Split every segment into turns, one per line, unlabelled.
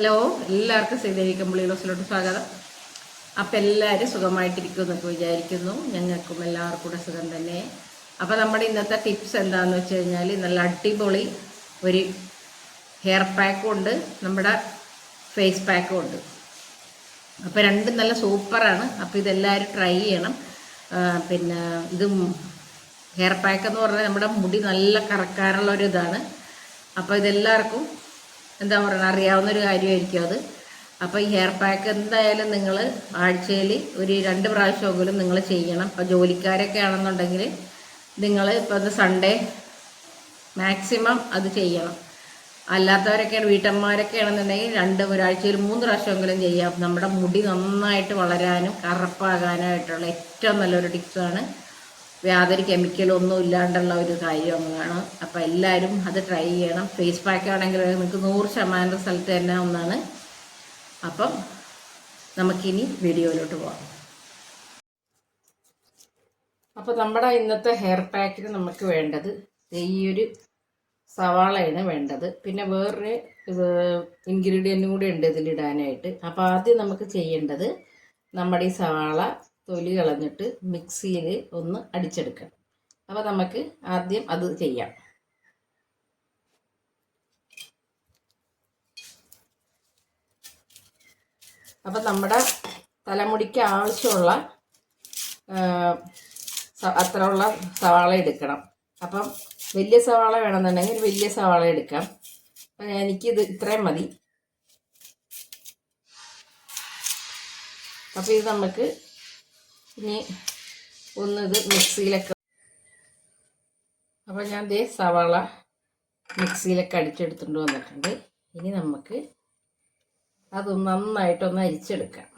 Hello എല്ലാവർക്കും ശ്രീദേവി കമ്പിളി ഹൗസിലോട്ട് സ്വാഗതം. അപ്പം എല്ലാവരും സുഖമായിട്ടിരിക്കും എന്നൊക്കെ വിചാരിക്കുന്നു. ഞങ്ങൾക്കും എല്ലാവർക്കും കൂടെ സുഖം തന്നെ. അപ്പം നമ്മുടെ ഇന്നത്തെ ടിപ്സ് എന്താണെന്ന് വെച്ച് കഴിഞ്ഞാൽ നല്ല അടിപൊളി ഒരു ഹെയർ പാക്കും ഉണ്ട്. നമ്മുടെ ഫേസ് പാക്കും ഉണ്ട്. അപ്പോൾ രണ്ടും നല്ല സൂപ്പറാണ് അപ്പോൾ ഇതെല്ലാവരും ട്രൈ ചെയ്യണം. പിന്നെ ഇത് ഹെയർ പാക്ക് എന്ന് പറഞ്ഞാൽ നമ്മുടെ മുടി നല്ല കറക്കാനുള്ള ഒരു ഇതാണ്. അപ്പോൾ ഇതെല്ലാവർക്കും എന്താ പറയുക അറിയാവുന്ന ഒരു കാര്യമായിരിക്കും അത്. അപ്പോൾ ഈ ഹെയർ പാക്ക് എന്തായാലും നിങ്ങൾ ആഴ്ചയിൽ ഒരു രണ്ട് പ്രാവശ്യമെങ്കിലും നിങ്ങൾ ചെയ്യണം. ഇപ്പോൾ ജോലിക്കാരൊക്കെ ആണെന്നുണ്ടെങ്കിൽ നിങ്ങൾ ഇപ്പോൾ അത് സൺഡേ മാക്സിമം അത് ചെയ്യണം. അല്ലാത്തവരൊക്കെയാണ് വീട്ടമ്മമാരൊക്കെ ആണെന്നുണ്ടെങ്കിൽ രണ്ട് ഒരാഴ്ചയിൽ മൂന്ന് പ്രാവശ്യമെങ്കിലും ചെയ്യാം. നമ്മുടെ മുടി നന്നായിട്ട് വളരാനും കറുപ്പാകാനായിട്ടുള്ള ഏറ്റവും നല്ലൊരു ടിപ്സാണ് യാതൊരു കെമിക്കലും ഒന്നും ഇല്ലാണ്ടുള്ള ഒരു കാര്യമാണ് അപ്പോൾ എല്ലാവരും അത് ട്രൈ ചെയ്യണം. ഫേസ് പാക്ക് ആണെങ്കിൽ നിങ്ങൾക്ക് നൂറ് ശതമാനം റിസൾട്ട് തന്നെ ഒന്നാണ്. അപ്പം നമുക്കിനി വീഡിയോയിലോട്ട് പോകാം അപ്പോൾ നമ്മുടെ ഇന്നത്തെ ഹെയർ പാക്കിന് നമുക്ക് വേണ്ടത് ഈ ഒരു സവാളയാണ് വേണ്ടത്. പിന്നെ വേറൊരു ഇൻഗ്രീഡിയന്റും കൂടി ഉണ്ട് ഇതിലിടാനായിട്ട്. അപ്പോൾ ആദ്യം നമുക്ക് ചെയ്യേണ്ടത് നമ്മുടെ ഈ സവാള തൊലി കളഞ്ഞിട്ട് മിക്സിയിൽ ഒന്ന് അടിച്ചെടുക്കണം. അപ്പോൾ നമുക്ക് ആദ്യം അത് ചെയ്യാം. അപ്പം നമ്മുടെ തലമുടിക്ക് ആവശ്യമുള്ള അത്ര ഉള്ള സവാള എടുക്കണം. അപ്പം വലിയ സവാള വേണമെന്നുണ്ടെങ്കിൽ വലിയ സവാള എടുക്കാം. അപ്പം എനിക്കിത് ഇത്രയും മതി. അപ്പോൾ ഇത് നമുക്ക് ഇനി ഒന്ന് ഇത് മിക്സിയിലൊക്കെ അപ്പോൾ ഞാൻ ദേ സവാള മിക്സിയിലൊക്കെ അടിച്ചെടുത്തുകൊണ്ട് വന്നിട്ടുണ്ട്. ഇനി നമുക്ക് അത് നന്നായിട്ടൊന്ന് അരിച്ചെടുക്കാം.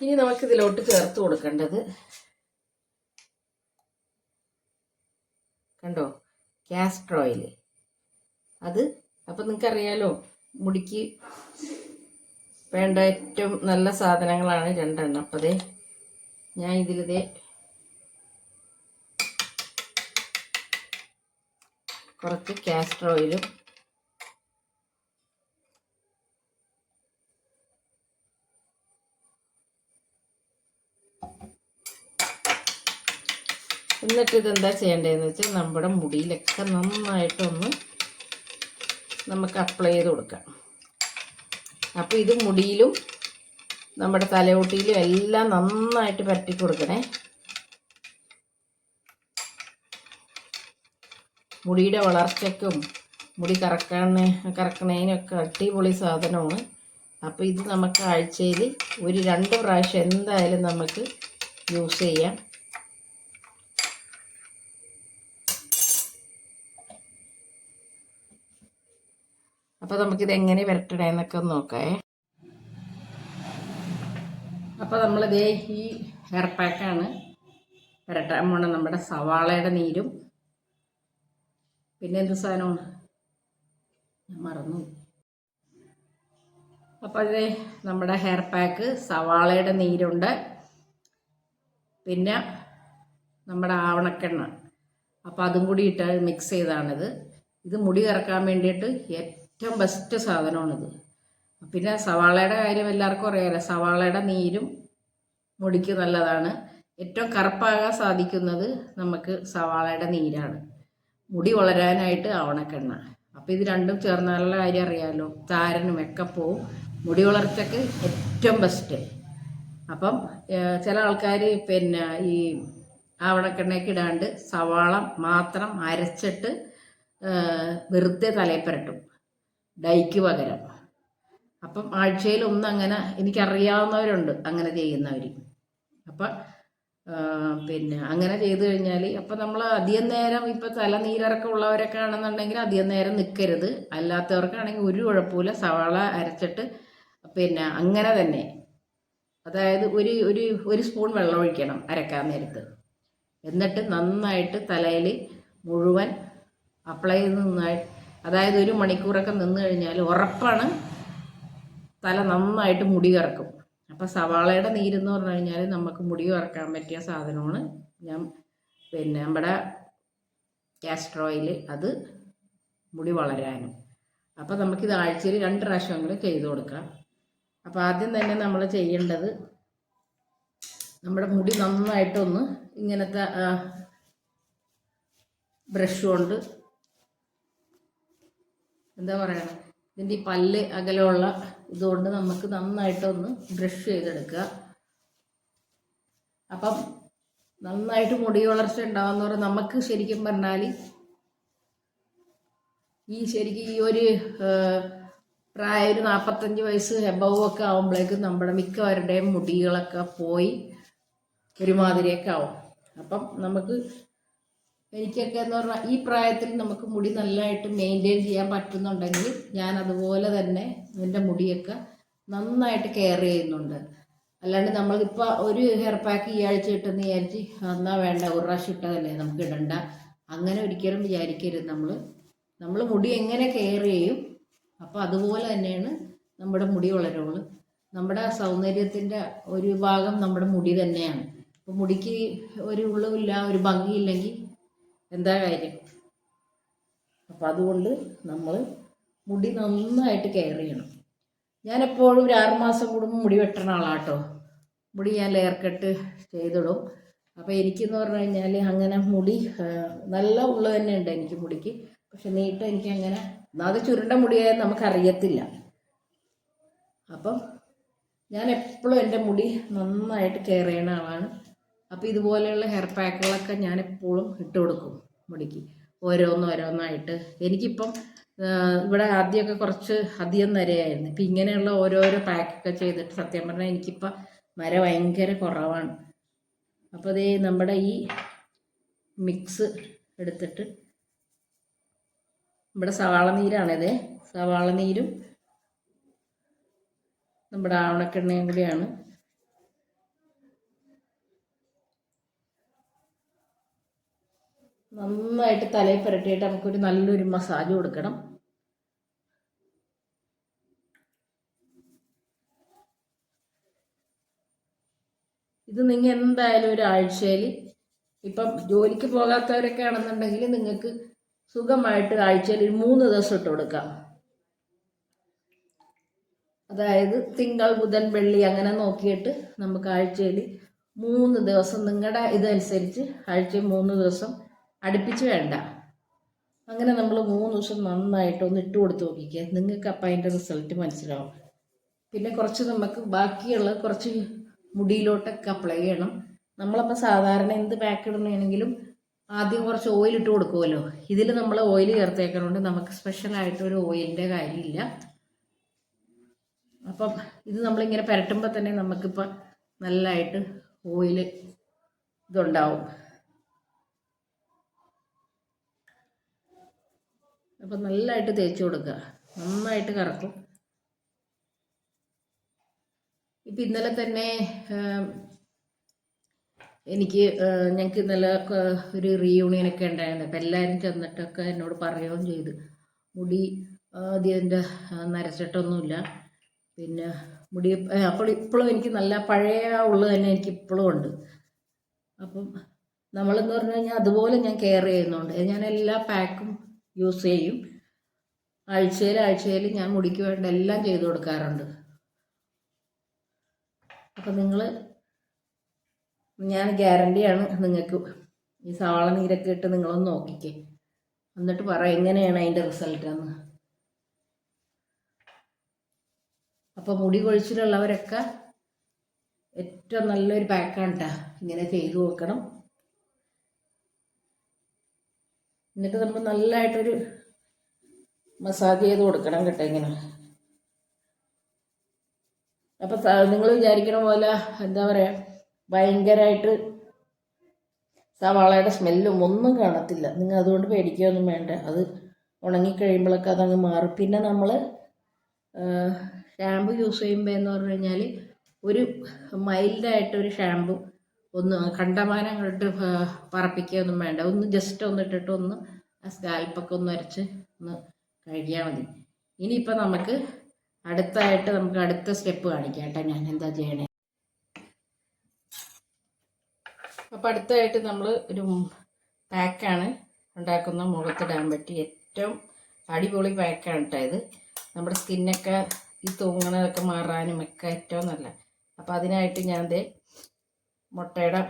ഇനി നമുക്ക് ഇതിലോട്ട് ചേർത്ത് കൊടുക്കേണ്ടത് കണ്ടോ? കാസ്റ്റർ ഓയിൽ അത് അപ്പം നിങ്ങൾക്കറിയാലോ മുടിക്ക് വേണ്ട ഏറ്റവും നല്ല സാധനങ്ങളാണ് രണ്ടെണ്ണം. അപ്പം ദേ ഞാൻ ഇതിലിതേ കുറച്ച് കാസ്റ്റർ ഓയിലും എന്നിട്ട് ഇതെന്താ ചെയ്യേണ്ടതെന്ന് വെച്ചാൽ നമ്മുടെ മുടിയിലൊക്കെ നന്നായിട്ടൊന്ന് നമുക്ക് അപ്ലൈ ചെയ്ത് കൊടുക്കാം. അപ്പോൾ ഇത് മുടിയിലും നമ്മുടെ തലയോട്ടിയിലും എല്ലാം നന്നായിട്ട് പരട്ടി കൊടുക്കണേ. മുടിയുടെ വളർച്ചയ്ക്കും മുടി കറക്കാൻ കറക്കണതിനൊക്കെ അടിപൊളി സാധനമാണ്. അപ്പോൾ ഇത് നമുക്ക് ആഴ്ചയിൽ ഒരു രണ്ട് പ്രാവശ്യം എന്തായാലും നമുക്ക് യൂസ് ചെയ്യാം. അപ്പോൾ നമുക്കിത് എങ്ങനെ വരട്ടണമെന്നൊക്കെ ഒന്ന് നോക്കാം. അപ്പോൾ നമ്മളിതേ ഈ ഹെയർ പാക്കാണ് വരട്ടാൻ പോണ നമ്മുടെ സവാളയുടെ നീരും. പിന്നെ എന്ത് സാധനമാണ് ഞാൻ മറന്നു. അപ്പോൾ ഇതേ നമ്മുടെ ഹെയർ പാക്ക് സവാളയുടെ നീരുണ്ട്. പിന്നെ നമ്മുടെ ആവണക്കെണ്ണ. അപ്പോൾ അതും കൂടി ഇട്ട് മിക്സ് ചെയ്താണിത്. ഇത് മുടി കറക്കാൻ വേണ്ടിയിട്ട് ഏറ്റവും ബെസ്റ്റ് സാധനമാണിത്. പിന്നെ സവാളയുടെ കാര്യം എല്ലാവർക്കും അറിയാലോ സവാളയുടെ നീരും മുടിക്ക് നല്ലതാണ്. ഏറ്റവും കറുപ്പാകാൻ സാധിക്കുന്നത് നമുക്ക് സവാളയുടെ നീരാണ്. മുടി വളരാനായിട്ട് ആവണക്കെണ്ണ. അപ്പോൾ ഇത് രണ്ടും ചേർന്നാലുള്ള കാര്യം അറിയാമല്ലോ താരനും ഒക്കെ പോവും. മുടി വളർച്ചയ്ക്ക് ഏറ്റവും ബെസ്റ്റ് അപ്പം ചില ആൾക്കാർ പിന്നെ ഈ ആവണക്കെണ്ണയ്ക്ക് ഇടാണ്ട് സവാള മാത്രം അരച്ചിട്ട് വെറുതെ തലയിൽ പുരട്ടും. ഡൈക്ക് പകരം. അപ്പം ആഴ്ചയിൽ ഒന്ന് അങ്ങനെ എനിക്കറിയാവുന്നവരുണ്ട് അങ്ങനെ ചെയ്യുന്നവർ അപ്പം പിന്നെ അങ്ങനെ ചെയ്തു കഴിഞ്ഞാൽ അപ്പം നമ്മൾ അധികം നേരം ഇപ്പം തലനീരിറക്കം ഉള്ളവരൊക്കെ ആണെന്നുണ്ടെങ്കിൽ അധികം നേരം നിൽക്കരുത് അല്ലാത്തവർക്കാണെങ്കിൽ ഒരു കുഴപ്പമില്ല സവാള അരച്ചിട്ട് പിന്നെ അങ്ങനെ തന്നെ. അതായത് ഒരു ഒരു ഒരു സ്പൂൺ വെള്ളം ഒഴിക്കണം അരക്കാൻ നേരത്ത്. എന്നിട്ട് നന്നായിട്ട് തലയിൽ മുഴുവൻ അപ്ലൈ ചെയ്ത് നന്നായി അതായത് ഒരു മണിക്കൂറൊക്കെ നിന്ന് കഴിഞ്ഞാൽ ഉറപ്പാണ് തല നന്നായിട്ട് മുടി കറക്കും. അപ്പം സവാളയുടെ നീരെന്ന് പറഞ്ഞു കഴിഞ്ഞാൽ നമുക്ക് മുടി കറക്കാൻ പറ്റിയ സാധനമാണ്. ഞാൻ പിന്നെ നമ്മുടെ കാസ്റ്റർ ഓയിൽ അത് മുടി വളരാനും. അപ്പം നമുക്കിത് ആഴ്ചയിൽ രണ്ട് പ്രാവശ്യമെങ്കിലും ചെയ്തു കൊടുക്കാം. അപ്പോൾ ആദ്യം തന്നെ നമ്മൾ ചെയ്യേണ്ടത് നമ്മുടെ മുടി നന്നായിട്ടൊന്ന് ഇങ്ങനത്തെ ബ്രഷ് കൊണ്ട് എന്താ പറയുക ഇതിന്റെ ഈ പല്ല് അകലമുള്ള ഇതുകൊണ്ട് നമുക്ക് നന്നായിട്ടൊന്ന് ബ്രഷ് ചെയ്തെടുക്കുക. അപ്പം നന്നായിട്ട് മുടി വളർച്ച ഉണ്ടാകുന്ന പറഞ്ഞാൽ നമുക്ക് ശരിക്കും പറഞ്ഞാൽ ഈ ശരിക്കും ഈ ഒരു പ്രായ ഒരു നാൽപ്പത്തഞ്ച് വയസ്സ് എബവ് ഒക്കെ ആകുമ്പോഴേക്കും നമ്മുടെ മിക്കവരുടെയും മുടികളൊക്കെ പോയി ഒരുമാതിരിയൊക്കെ ആവും. അപ്പം നമുക്ക് എനിക്കൊക്കെ എന്ന് പറഞ്ഞാൽ ഈ പ്രായത്തിൽ നമുക്ക് മുടി നല്ലതായിട്ട് മെയിന്റെയിൻ ചെയ്യാൻ പറ്റുന്നുണ്ടെങ്കിൽ ഞാൻ അതുപോലെ തന്നെ എന്റെ മുടിയൊക്കെ നന്നായിട്ട് കെയർ ചെയ്യുന്നുണ്ട്. അല്ലാണ്ട് നമ്മളിപ്പോൾ ഒരു ഹെയർ പാക്ക് ഈ ആഴ്ച ഇട്ടെന്ന് വിചാരിച്ച് എന്നാൽ വേണ്ട ഒരു പ്രാവശ്യം ഇട്ടതല്ലേ നമുക്ക് ഇടണ്ട. അങ്ങനെ ഒരിക്കലും വിചാരിക്കരുത് നമ്മൾ നമ്മൾ മുടി എങ്ങനെ കെയർ ചെയ്യും? അപ്പോൾ അതുപോലെ തന്നെയാണ് നമ്മുടെ മുടി വളരുള്ളൂ. നമ്മുടെ സൗന്ദര്യത്തിന്റെ ഒരു ഭാഗം നമ്മുടെ മുടി തന്നെയാണ്. അപ്പോൾ മുടിക്ക് ഒരു ഉള്ളവില്ല ഒരു ഭംഗിയില്ലെങ്കിൽ എന്താ കാര്യം? അപ്പം അതുകൊണ്ട് നമ്മൾ മുടി നന്നായിട്ട് കെയർ ചെയ്യണം. ഞാൻ എപ്പോഴും ഒരു ആറുമാസം കൂടുമ്പോൾ മുടി വെട്ടണ ആളാട്ടോ. മുടി ഞാൻ ലെയർ കട്ട് ചെയ്തിടും. അപ്പോൾ എനിക്കെന്ന് പറഞ്ഞു കഴിഞ്ഞാൽ അങ്ങനെ മുടി നല്ല ഉള്ളു തന്നെ ഉണ്ട് എനിക്ക് മുടിക്ക്. പക്ഷെ നീട്ടം എനിക്ക് അങ്ങനെ അത് ചുരുണ്ട മുടിയായ നമുക്കറിയത്തില്ല. അപ്പം ഞാൻ എപ്പോഴും എന്റെ മുടി നന്നായിട്ട് കെയർ ചെയ്യുന്ന ആളാണ്. അപ്പോൾ ഇതുപോലെയുള്ള ഹെയർ പാക്കുകളൊക്കെ ഞാൻ എപ്പോഴും ഇട്ട് കൊടുക്കും മുടിക്ക് ഓരോന്നോരോന്നായിട്ട് എനിക്കിപ്പം ഇവിടെ ആദ്യമൊക്കെ കുറച്ച് അധികം നരയായിരുന്നു. ഇപ്പം ഇങ്ങനെയുള്ള ഓരോരോ പാക്കൊക്കെ ചെയ്തിട്ട് സത്യം പറഞ്ഞാൽ എനിക്കിപ്പം നര ഭയങ്കര കുറവാണ്. അപ്പോൾ അതേ നമ്മുടെ ഈ മിക്സ് എടുത്തിട്ട് നമ്മുടെ സവാള നീരാണിത് സവാള നീരും നമ്മുടെ ആവണക്കെണ്ണയും കൂടിയാണ്. നന്നായിട്ട് തലയിൽ പുരട്ടിയിട്ട് നമുക്കൊരു നല്ലൊരു മസാജ് കൊടുക്കണം. ഇത് നിങ്ങൾ എന്തായാലും ഒരാഴ്ചയിൽ ഇപ്പം ജോലിക്ക് പോകാത്തവരൊക്കെ ആണെന്നുണ്ടെങ്കിൽ നിങ്ങൾക്ക് സുഖമായിട്ട് ആഴ്ചയിൽ ഒരു മൂന്ന് ദിവസം ഇട്ട് കൊടുക്കാം. അതായത് തിങ്കൾ ബുധൻ വെള്ളി അങ്ങനെ നോക്കിയിട്ട് നമുക്ക് ആഴ്ചയിൽ മൂന്ന് ദിവസം നിങ്ങളുടെ ഇതനുസരിച്ച് ആഴ്ചയിൽ മൂന്ന് ദിവസം അടുപ്പിച്ച് വേണ്ട. അങ്ങനെ നമ്മൾ മൂന്ന് ദിവസം നന്നായിട്ട് ഒന്ന് ഇട്ട് കൊടുത്ത് നോക്കിക്കുക നിങ്ങൾക്ക് അപ്പം അതിന്റെ റിസൾട്ട് മനസ്സിലാവും. പിന്നെ കുറച്ച് നമുക്ക് ബാക്കിയുള്ള കുറച്ച് മുടിയിലോട്ടൊക്കെ അപ്ലൈ ചെയ്യണം. നമ്മളപ്പോൾ സാധാരണ എന്ത് പാക്ക് ഇടണമെങ്കിലും ആദ്യം കുറച്ച് ഓയിൽ ഇട്ട് കൊടുക്കുമല്ലോ ഇതിൽ നമ്മൾ ഓയിൽ ചേർത്തേക്കണോണ്ട് നമുക്ക് സ്പെഷ്യലായിട്ട് ഒരു ഓയിലിന്റെ കാര്യമില്ല. അപ്പം ഇത് നമ്മളിങ്ങനെ പുരട്ടുമ്പോൾ തന്നെ നമുക്കിപ്പോൾ നല്ലതായിട്ട് ഓയിൽ ഇതുണ്ടാവും. അപ്പം നല്ലതായിട്ട് തേച്ച് കൊടുക്കുക. നന്നായിട്ട് കറക്കും. ഇപ്പം ഇന്നലെ തന്നെ എനിക്ക് ഞങ്ങൾക്ക് ഇന്നലെ ഒരു റീയൂണിയനൊക്കെ ഉണ്ടായിരുന്നു. അപ്പം എല്ലാവരും ചെന്നിട്ടൊക്കെ എന്നോട് പറയുകയും ചെയ്തു. മുടി ആദ്യം എന്റെ നരച്ചിട്ടൊന്നുമില്ല. പിന്നെ മുടി അപ്പോൾ ഇപ്പോഴും എനിക്ക് നല്ല പഴയ ഉള്ളു തന്നെ എനിക്ക് ഇപ്പോഴും ഉണ്ട്. അപ്പം നമ്മളെന്ന് പറഞ്ഞു കഴിഞ്ഞാൽ അതുപോലെ ഞാൻ കെയർ ചെയ്യുന്നുണ്ട്. ഞാൻ എല്ലാ പാക്കും യൂസ് ചെയ്യും. ആഴ്ചയിൽ ആഴ്ചയിൽ ഞാൻ മുടിക്ക് വേണ്ട എല്ലാം ചെയ്തു കൊടുക്കാറുണ്ട്. അപ്പം നിങ്ങൾ ഞാൻ ഗ്യാരണ്ടിയാണ് നിങ്ങൾക്ക് ഈ സവാള നീരൊക്കെ ഇട്ട് നിങ്ങളൊന്ന് നോക്കിക്കേ. എന്നിട്ട് പറ എങ്ങനെയാണ് അതിന്റെ റിസൾട്ട് എന്ന്. അപ്പോൾ മുടി കൊഴിച്ചിലുള്ളവരൊക്കെ ഏറ്റവും നല്ലൊരു പാക്കാണ് കേട്ടോ ഇങ്ങനെ ചെയ്തു നോക്കണം എന്നിട്ട് നമ്മൾ നല്ലതായിട്ടൊരു മസാജ് ചെയ്ത് കൊടുക്കണം കേട്ടോ ഇങ്ങനെ. അപ്പം നിങ്ങൾ വിചാരിക്കണ പോലെ എന്താ പറയുക ഭയങ്കരമായിട്ട് സവാളയുടെ സ്മെല്ലും ഒന്നും കാണത്തില്ല. നിങ്ങൾ അതുകൊണ്ട് പേടിക്കുകയൊന്നും വേണ്ട. അത് ഉണങ്ങിക്കഴിയുമ്പോഴൊക്കെ അതങ്ങ് മാറും. പിന്നെ നമ്മൾ ഷാമ്പു യൂസ് ചെയ്യുമ്പോൾ എന്ന് പറഞ്ഞു കഴിഞ്ഞാൽ ഒരു മൈൽഡായിട്ടൊരു ഷാമ്പു ഒന്ന് കണ്ടമാനം അങ്ങോട്ട് പറപ്പിക്കുകയൊന്നും വേണ്ട. ഒന്ന് ജസ്റ്റ് ഒന്ന് ഇട്ടിട്ട് ഒന്ന് ആ സ്കാൽപ്പൊക്കെ ഒന്ന് അരച്ച് ഒന്ന് കഴുകിയാൽ മതി. ഇനിയിപ്പോൾ നമുക്ക് അടുത്തായിട്ട് നമുക്ക് അടുത്ത സ്റ്റെപ്പ് കാണിക്കാം കേട്ടോ ഞാൻ എന്താ ചെയ്യണേ. അപ്പോൾ അടുത്തായിട്ട് നമ്മൾ ഒരു പാക്കാണ് ഉണ്ടാക്കുന്ന മുഖത്തിടാൻ പറ്റി ഏറ്റവും അടിപൊളി പാക്കാണ് കേട്ടോ ഇത്. നമ്മുടെ സ്കിന്നൊക്കെ ഈ തൂങ്ങണതൊക്കെ മാറാനും ഒക്കെ ഏറ്റവും നല്ല അപ്പോൾ അതിനായിട്ട് ഞാൻ ദേ മുട്ടയുടെ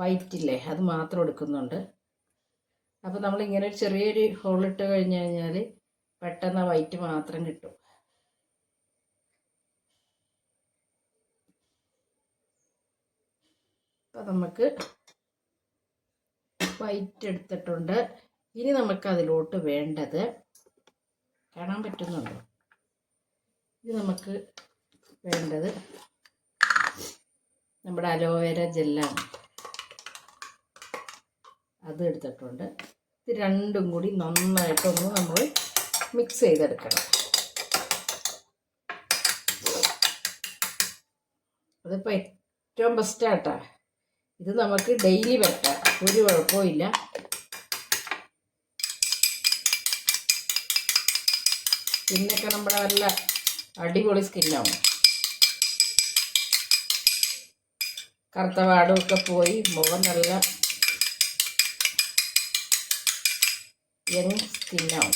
വൈറ്റില്ലേ അത് മാത്രം എടുക്കുന്നുണ്ട്. അപ്പോൾ നമ്മളിങ്ങനെ ഒരു ചെറിയൊരു ഹോളിട്ട് കഴിഞ്ഞ് കഴിഞ്ഞാൽ പെട്ടെന്ന് ആ വൈറ്റ് മാത്രം കിട്ടും. അപ്പം നമുക്ക് വൈറ്റ് എടുത്തിട്ടുണ്ട്. ഇനി നമുക്ക് അതിലോട്ട് വേണ്ടത് കാണാൻ പറ്റുന്നുണ്ടോ? ഇത് നമുക്ക് വേണ്ടത് നമ്മുടെ അലോവേര ജെല്ലാണ്. അത് എടുത്തിട്ടുണ്ട്. ഇത് രണ്ടും കൂടി നന്നായിട്ടൊന്ന് നമ്മൾ മിക്സ് ചെയ്തെടുക്കണം. അതിപ്പോൾ ഏറ്റവും ബെസ്റ്റാട്ടാ ഇത് നമുക്ക് ഡെയിലി വെക്കാം. ഒരു കുഴപ്പമില്ല സ്കിന്നൊക്കെ നമ്മുടെ നല്ല അടിപൊളി സ്കിന്നാവും കറുത്ത പാടുമൊക്കെ പോയി. മുഖം നല്ല യങ് സ്കിന്നാവും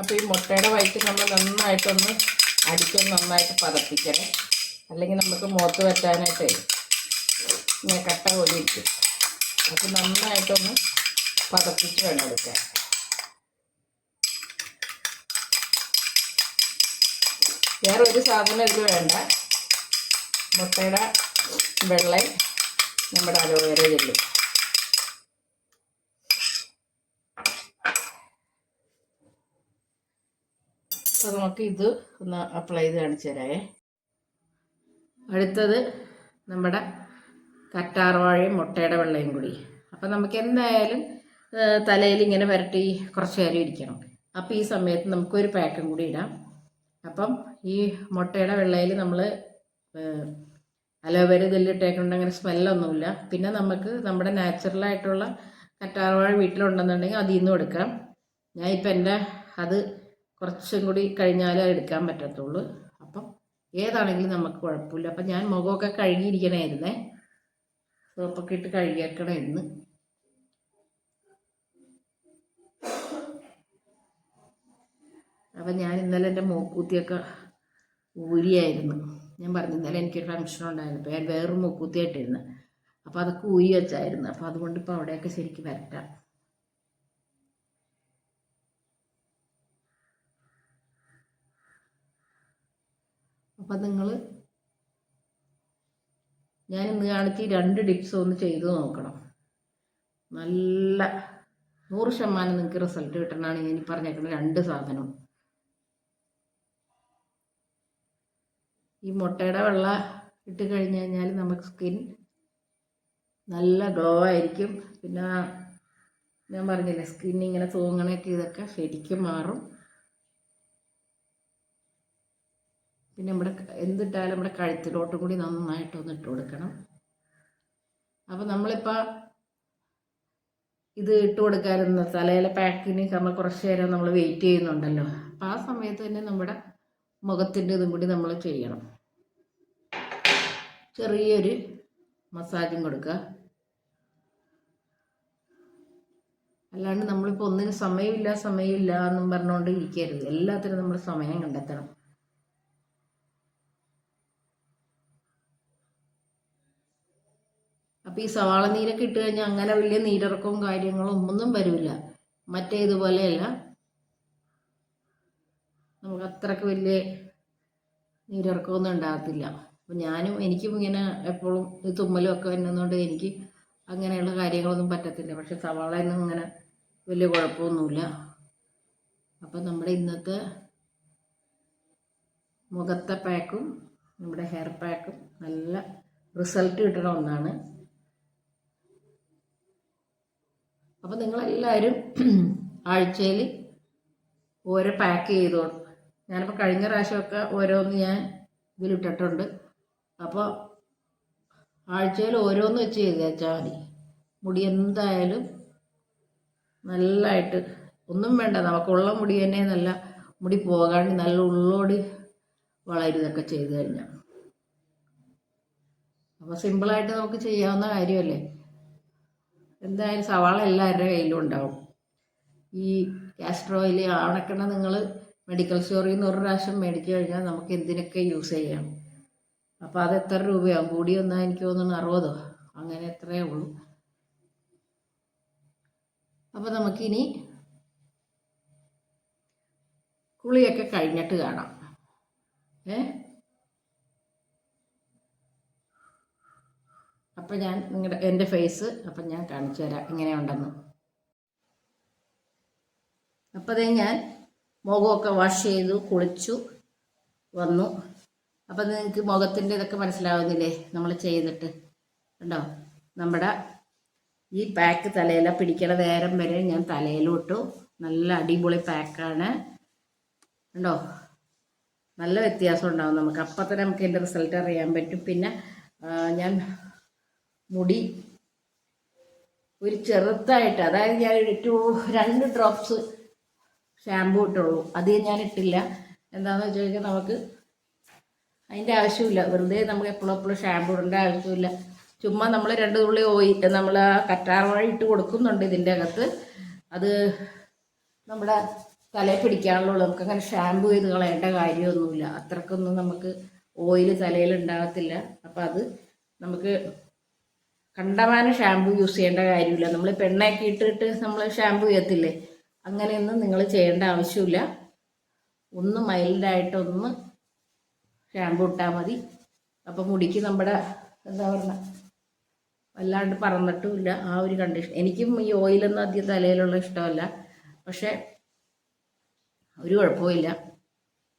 അപ്പോൾ ഈ മുട്ടയുടെ വയറ്റ് നമ്മൾ നന്നായിട്ടൊന്ന് അടിച്ച് നന്നായിട്ട് പതപ്പിക്കണം. അല്ലെങ്കിൽ നമുക്ക് മുഖത്ത് വെട്ടാനായിട്ട് ഇങ്ങനെ കട്ട കൊടിയിരിക്കും അപ്പോൾ നന്നായിട്ടൊന്ന് പതപ്പിച്ച് വേണം എടുക്കാൻ. വേറെ ഒരു സാധനം ഇതിൽ വേണ്ട. മുട്ടയുടെ വെള്ളയും നമ്മുടെ അലോവേര ജെല്ലും നമുക്ക് ഇത് ഒന്ന് അപ്ലൈ ചെയ്ത് കാണിച്ചു തരാമേ അടുത്തത് നമ്മുടെ കറ്റാർവാഴയും മുട്ടയുടെ വെള്ളയും കൂടി. അപ്പം നമുക്ക് എന്തായാലും തലയിൽ ഇങ്ങനെ വരട്ടി കുറച്ച് നേരം ഇരിക്കണം. അപ്പോൾ ഈ സമയത്ത് നമുക്കൊരു പാക്കും കൂടി ഇടാം. അപ്പം ഈ മുട്ടയുടെ വെള്ളയിൽ നമ്മൾ അലോവേര ജെല്ലിട്ടേക്കൊണ്ട് അങ്ങനെ സ്മെല്ലൊന്നുമില്ല. പിന്നെ നമുക്ക് നമ്മുടെ നാച്ചുറലായിട്ടുള്ള കറ്റാർവാഴ വീട്ടിലുണ്ടെന്നുണ്ടെങ്കിൽ അതിൽ നിന്നും എടുക്കാം. ഞാൻ ഇപ്പം എന്റെ അത് കുറച്ചും കൂടി കഴിഞ്ഞാലേ എടുക്കാൻ പറ്റത്തുള്ളൂ. അപ്പം ഏതാണെങ്കിലും നമുക്ക് കുഴപ്പമില്ല. അപ്പം ഞാൻ മുഖമൊക്കെ കഴുകിയിരിക്കണമായിരുന്നേ സോപ്പൊക്കെ ഇട്ട് കഴുകിയേക്കണം ഇന്ന്. അപ്പം ഞാൻ ഇന്നലെ എന്റെ മൂക്കൂത്തിയൊക്കെ ഊരിയായിരുന്നു. ഞാൻ പറഞ്ഞു ഇന്നലെ എനിക്കൊരു ഫംഗ്ഷൻ ഉണ്ടായിരുന്നു. അപ്പോൾ ഞാൻ വേറൊരു മൂക്കൂത്തിയായിട്ടിരുന്നു. അപ്പോൾ അതൊക്കെ ഊരി വെച്ചായിരുന്നു. അപ്പോൾ അതുകൊണ്ട് ഇപ്പോൾ അവിടെയൊക്കെ ശരിക്ക് വരട്ടാം. അപ്പം നിങ്ങൾ ഞാൻ ഇന്ന് കാണിച്ച് രണ്ട് ടിപ്സ് ഒന്ന് ചെയ്തു നോക്കണം. നല്ല നൂറ് ശതമാനം നിങ്ങൾക്ക് റിസൾട്ട് കിട്ടണമെന്നാണ് ഞാൻ പറഞ്ഞേക്കുന്ന രണ്ട് സാധനം. ഈ മുട്ടയുടെ വെള്ള ഇട്ട് കഴിഞ്ഞ് കഴിഞ്ഞാൽ നമുക്ക് സ്കിൻ നല്ല ഗ്ലോ ആയിരിക്കും. പിന്നെ ഞാൻ പറഞ്ഞില്ലേ സ്കിൻ ഇങ്ങനെ തൂങ്ങണൊക്കെ ഇതൊക്കെ ശരിക്കും മാറും. പിന്നെ നമ്മുടെ എന്തിട്ടാലും നമ്മുടെ കഴുത്തിലോട്ടും കൂടി നന്നായിട്ട് ഒന്ന് ഇട്ട് കൊടുക്കണം. അപ്പോൾ നമ്മളിപ്പോൾ ഇത് ഇട്ട് കൊടുക്കാറുന്ന തലയിലെ പാക്കിന് നമ്മൾ കുറച്ച് നേരം നമ്മൾ വെയിറ്റ് ചെയ്യുന്നുണ്ടല്ലോ. അപ്പോൾ ആ സമയത്ത് തന്നെ നമ്മുടെ മുഖത്തിന്റെ ഇതും കൂടി നമ്മൾ ചെയ്യണം. ചെറിയൊരു മസാജും കൊടുക്കുക. അല്ലാണ്ട് നമ്മളിപ്പോൾ ഒന്നിനും സമയമില്ല സമയമില്ല എന്നും പറഞ്ഞുകൊണ്ട് ഇരിക്കരുത് എല്ലാത്തിനും നമ്മൾ സമയം കണ്ടെത്തണം. അപ്പോൾ ഈ സവാള നീരൊക്കെ ഇട്ട് കഴിഞ്ഞാൽ അങ്ങനെ വലിയ നീരിറക്കവും കാര്യങ്ങളും ഒന്നും വരില്ല മറ്റേതുപോലെയല്ല നമുക്ക് അത്രയ്ക്ക് വലിയ നീരിറക്കമൊന്നും ഉണ്ടാകത്തില്ല. അപ്പം ഞാനും എനിക്കും ഇങ്ങനെ എപ്പോഴും തുമ്മലും ഒക്കെ വരുന്നതുകൊണ്ട് എനിക്ക് അങ്ങനെയുള്ള കാര്യങ്ങളൊന്നും പറ്റത്തില്ല. പക്ഷെ സവാളയൊന്നും ഇങ്ങനെ വലിയ കുഴപ്പമൊന്നുമില്ല. അപ്പം നമ്മുടെ ഇന്നത്തെ മുഖത്തെ പാക്കും നമ്മുടെ ഹെയർ പാക്കും നല്ല റിസൾട്ട് കിട്ടുന്ന ഒന്നാണ്. അപ്പം നിങ്ങളെല്ലാവരും ആഴ്ചയിൽ ഓരോ പാക്ക് ചെയ്തോളും. ഞാനിപ്പോൾ കഴിഞ്ഞ പ്രാവശ്യമൊക്കെ ഓരോന്ന് ഞാൻ ഇതിലിട്ടിട്ടുണ്ട്. അപ്പോൾ ആഴ്ചയിൽ ഓരോന്ന് വെച്ച് ചെയ്ത് വെച്ചാൽ മതി. മുടി എന്തായാലും നല്ലതായിട്ട് ഒന്നും വേണ്ട നമുക്കുള്ള മുടി തന്നെ നല്ല മുടി പോകാണ്ട് നല്ല ഉള്ളോടി വളരുന്നൊക്കെ ചെയ്ത് കഴിഞ്ഞാൽ അപ്പോൾ സിമ്പിളായിട്ട് നമുക്ക് ചെയ്യാവുന്ന കാര്യമല്ലേ? എന്തായാലും സവാള എല്ലാവരുടെ കയ്യിലും ഉണ്ടാവും. ഈ കാസ്റ്റർ ഓയിൽ ആവണക്കെണ്ണ നിങ്ങൾ മെഡിക്കൽ സ്റ്റോറിൽ നിന്ന് ഒരു പ്രാവശ്യം മേടിച്ചു കഴിഞ്ഞാൽ നമുക്ക് എന്തിനൊക്കെ യൂസ് ചെയ്യാം. അപ്പോൾ അത് എത്ര രൂപയാവും? കൂടി വന്നാൽ എനിക്ക് തോന്നുന്നു അറുപതോ? അങ്ങനെ എത്രയേ ഉള്ളൂ. അപ്പോൾ നമുക്കിനി കുളിയൊക്കെ കഴിഞ്ഞിട്ട് കാണാം. ഏ? അപ്പം ഞാൻ നിങ്ങളുടെ എന്റെ ഫേസ് അപ്പം ഞാൻ കാണിച്ചു തരാം. എങ്ങനെയുണ്ടെന്ന് അപ്പോൾ അതേ ഞാൻ മുഖമൊക്കെ വാഷ് ചെയ്തു കുളിച്ചു വന്നു. അപ്പം നിങ്ങൾക്ക് മുഖത്തിന്റെ ഇതൊക്കെ മനസ്സിലാവുന്നില്ലേ? നമ്മൾ ചെയ്തിട്ട്. കണ്ടോ? നമ്മുടെ ഈ പാക്ക് തലയില പിടിക്കണ നേരം വരെ ഞാൻ തലയിലോട്ടു. നല്ല അടിപൊളി പാക്കാണ് കണ്ടോ? നല്ല വ്യത്യാസം ഉണ്ടാവും നമുക്ക്. അപ്പം തന്നെ നമുക്ക് എന്റെ റിസൾട്ട് അറിയാൻ പറ്റും. പിന്നെ ഞാൻ മുടി. ഒരു ചെറുതായിട്ട് അതായത് ഞാൻ ടു രണ്ട് ഡ്രോപ്സ് ഷാമ്പു ഇട്ടുള്ളൂ. അത് ഞാൻ ഇട്ടില്ല എന്താണെന്ന് വെച്ച് കഴിഞ്ഞാൽ നമുക്ക് അതിന്റെ ആവശ്യമില്ല. വെറുതെ നമുക്ക് എപ്പോഴും എപ്പോഴും ഷാമ്പു ഇടേണ്ട ആവശ്യമില്ല. ചുമ്മാ നമ്മൾ രണ്ട് തുള്ളി ഓയിൽ നമ്മൾ ആ കറ്റാർവാഴ ഇട്ട് കൊടുക്കുന്നുണ്ട് ഇതിന്റെ അകത്ത്. അത് നമ്മുടെ തലയിൽ പിടിക്കാനുള്ളൂ. നമുക്ക് അങ്ങനെ ഷാമ്പു ചെയ്ത് കളയേണ്ട കാര്യമൊന്നുമില്ല. അത്രക്കൊന്നും നമുക്ക് ഓയിൽ തലയിൽ ഉണ്ടാകത്തില്ല. അപ്പം അത് നമുക്ക് കണ്ടമാനം ഷാമ്പു യൂസ് ചെയ്യേണ്ട കാര്യമില്ല. നമ്മൾ പെണ്ണാക്കി ഇട്ടിട്ട് നമ്മൾ ഷാമ്പു ചെയ്യത്തില്ലേ? അങ്ങനെയൊന്നും നിങ്ങൾ ചെയ്യേണ്ട ആവശ്യമില്ല. ഒന്ന് മൈൽഡായിട്ടൊന്ന് ഷാമ്പു ഇട്ടാൽ മതി. അപ്പം മുടിക്ക് നമ്മുടെ എന്താ പറയുക വല്ലാണ്ട് പറന്നിട്ടുമില്ല. ആ ഒരു കണ്ടീഷൻ എനിക്കും ഈ ഓയിലൊന്നും അധികം തലയിലുള്ള ഇഷ്ടമല്ല. പക്ഷേ ഒരു കുഴപ്പമില്ല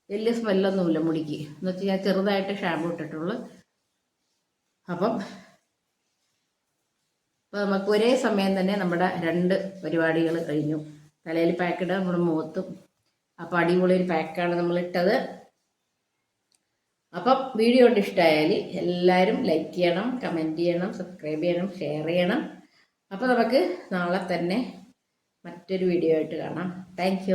വലിയ സ്മെല്ലൊന്നുമില്ല മുടിക്ക്. എന്ന് വെച്ചാൽ ഞാൻ ചെറുതായിട്ട് ഷാമ്പു ഇട്ടിട്ടുള്ളൂ. അപ്പം അപ്പോൾ നമുക്ക് ഒരേ സമയം തന്നെ നമ്മുടെ രണ്ട് പരിപാടികൾ കഴിഞ്ഞു. തലയിൽ പാക്കിടുക നമ്മുടെ മുഖത്തും. അപ്പോൾ അടിപൊളി ഒരു പാക്കാണ് നമ്മളിട്ടത് അപ്പം വീഡിയോ കൊണ്ട് ഇഷ്ടമായാൽ എല്ലാവരും ലൈക്ക് ചെയ്യണം കമന്റ് ചെയ്യണം സബ്സ്ക്രൈബ് ചെയ്യണം ഷെയർ ചെയ്യണം. അപ്പോൾ നമുക്ക് നാളെ തന്നെ മറ്റൊരു വീഡിയോ ആയിട്ട് കാണാം. താങ്ക്